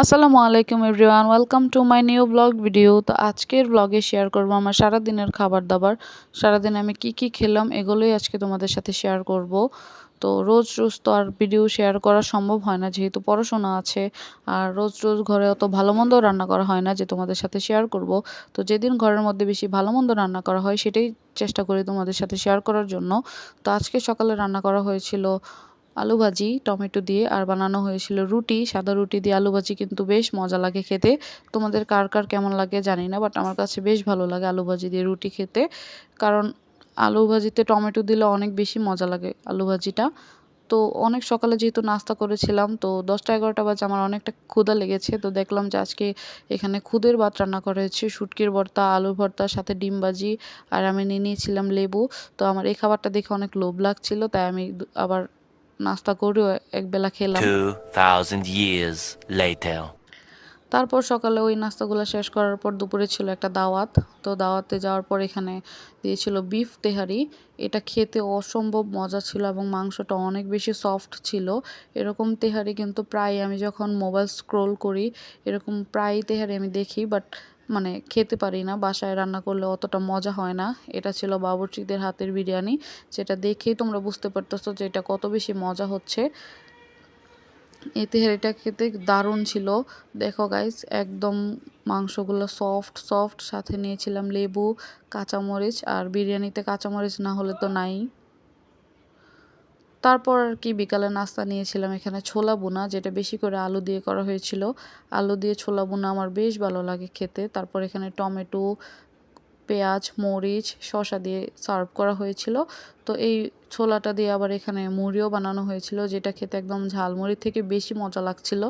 আসসালামু আলাইকুম everyone, welcome to my new vlog video. তো আজকের ব্লগে শেয়ার করব আমার সারাদিনের খাবার দাবার। সারাদিন আমি কি কি খেলাম এগুলোই আজকে তোমাদের সাথে শেয়ার করব। তো রোজ রোজ তো আর ভিডিও শেয়ার করা সম্ভব হয় না, যেহেতু পড়াশোনা আছে। আর রোজ রোজ ঘরে অত ভালো মন্দ রান্না করা হয় না, যে তোমাদের সাথে শেয়ার করব। তো যেদিন ঘরের মধ্যে বেশি ভালো মন্দ রান্না করা হয়, সেটাই চেষ্টা করি তোমাদের সাথে শেয়ার করার জন্য। তো আজকে সকালে রান্না করা হয়েছিল আলু ভাজি টমেটো দিয়ে আর বানানো হয়েছিল রুটি। সাদা রুটি দিয়ে আলু ভাজি কিন্তু বেশ মজা লাগে খেতে। তোমাদের কার কার কেমন লাগে জানি না বাট আমার কাছে বেশ ভালো লাগে আলু ভাজি দিয়ে রুটি খেতে। কারণ আলু ভাজিতে টমেটো দিলে অনেক বেশি মজা লাগে আলু ভাজিটা তো অনেক সকালে যেহেতু নাস্তা করেছিলাম, তো দশটা এগারোটা বাজে আমার অনেকটা ক্ষুদা লেগেছে। তো দেখলাম যে আজকে এখানে খুদের ভাত রান্না করা হয়েছে, শুটকির ভর্তা, আলুর ভর্তার সাথে ডিম ভাজি, আর আমি নিয়ে নিয়েছিলাম লেবু। তো আমার এই খাবারটা দেখে অনেক লোভ লাগছিল, তাই আমি আবার নাস্তা করেও একবেলা খেলাম। 2,000 years later. তারপর সকালে ওই নাস্তাগুলো শেষ করার পর দুপুরে ছিল একটা দাওয়াত। তো দাওয়াতে যাওয়ার পর এখানে দিয়েছিল বিফ তেহারি। এটা খেতে অসম্ভব মজা ছিল এবং মাংসটা অনেক বেশি সফট ছিল। এরকম তেহারি কিন্তু প্রায় আমি যখন মোবাইল স্ক্রোল করি এরকম প্রায় তেহারি আমি দেখি বাট মানে খেতে পারি না, বাসায় রান্না করলে অতটা মজা হয় না। এটা ছিল বাবুর্চিদের হাতের বিরিয়ানি, যেটা দেখেই তোমরা বুঝতে পারতেছো যে এটা কত বেশি মজা হচ্ছে। এতে এটা খেতে দারুণ ছিল। দেখো গাইস একদম মাংসগুলো সফট সফট সাথে নিয়েছিলাম লেবু, কাঁচামরিচ, আর বিরিয়ানিতে কাঁচামরিচ না হলে তো নাই। তারপর আর কি বিকালে নাস্তা নিয়েছিলাম এখানে ছোলা বোনা যেটা বেশি করে আলু দিয়ে করা হয়েছিল। আলু দিয়ে ছোলা বোনা আমার বেশ ভালো লাগে খেতে। তারপর এখানে টমেটো, পেঁয়াজ, মরিচ শশা দিয়ে সার্ভ করা হয়েছিল। তো এই ছোলাটা দিয়ে আবার এখানে মুড়িও বানানো হয়েছিল, যেটা খেতে একদম ঝালমুড়ির থেকে বেশি মজা লাগছিল।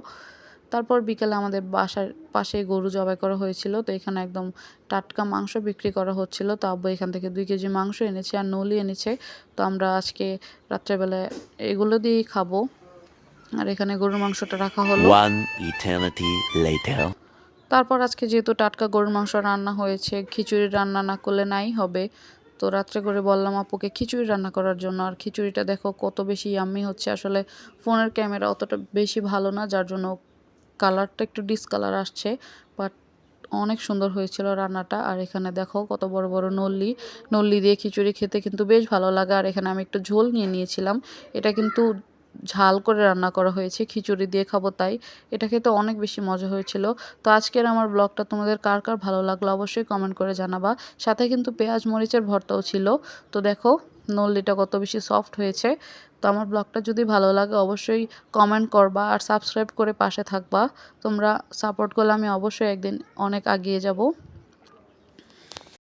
তারপর বিকেলে আমাদের বাসার পাশে গরু জবাই করা হয়েছিল তো এখানে একদম টাটকা মাংস বিক্রি করা হচ্ছিল। তো আব্বু এখান থেকে দুই কেজি মাংস এনেছে আর নলি এনেছে। তো আমরা আজকে রাত্রেবেলায় এগুলো দিয়েই খাব। আর এখানে গরুর মাংসটা রাখা হলো. তারপর আজকে যেহেতু টাটকা গরুর মাংস রান্না হয়েছে খিচুড়ি রান্না না করলে নাই হবে। তো রাত্রে করে বললাম আপুকে খিচুড়ি রান্না করার জন্য। আর খিচুড়িটা দেখো কত বেশি ইয়াম্মি হচ্ছে। আসলে ফোনের ক্যামেরা অতটা বেশি ভালো না যার জন্য কালারটা একটু ডিসকালার আসছে বাট অনেক সুন্দর হয়েছিল রান্নাটা। আর এখানে দেখো কত বড় বড় নল্লি নল্লি দিয়ে খিচুড়ি খেতে কিন্তু বেশ ভালো লাগে। আর এখানে আমি একটু ঝোল নিয়ে নিয়েছিলাম। এটা কিন্তু ঝাল করে রান্না করা হয়েছে, খিচুড়ি দিয়ে খাব তাই। এটা খেতে অনেক বেশি মজা হয়েছিল। তো আজকের আমার ব্লগটা তোমাদের কার কার ভালো লাগল অবশ্যই কমেন্ট করে জানাবা। সাথে কিন্তু পেঁয়াজ মরিচের ভর্তাও ছিল। তো দেখো, নল্লিটা কত বেশি সফট হয়েছে। তো আমার ব্লগটা যদি ভালো লাগে অবশ্যই কমেন্ট করবা আর সাবস্ক্রাইব করে পাশে থাকবা। তোমরা সাপোর্ট করলে আমি অবশ্যই একদিন অনেক এগিয়ে যাব।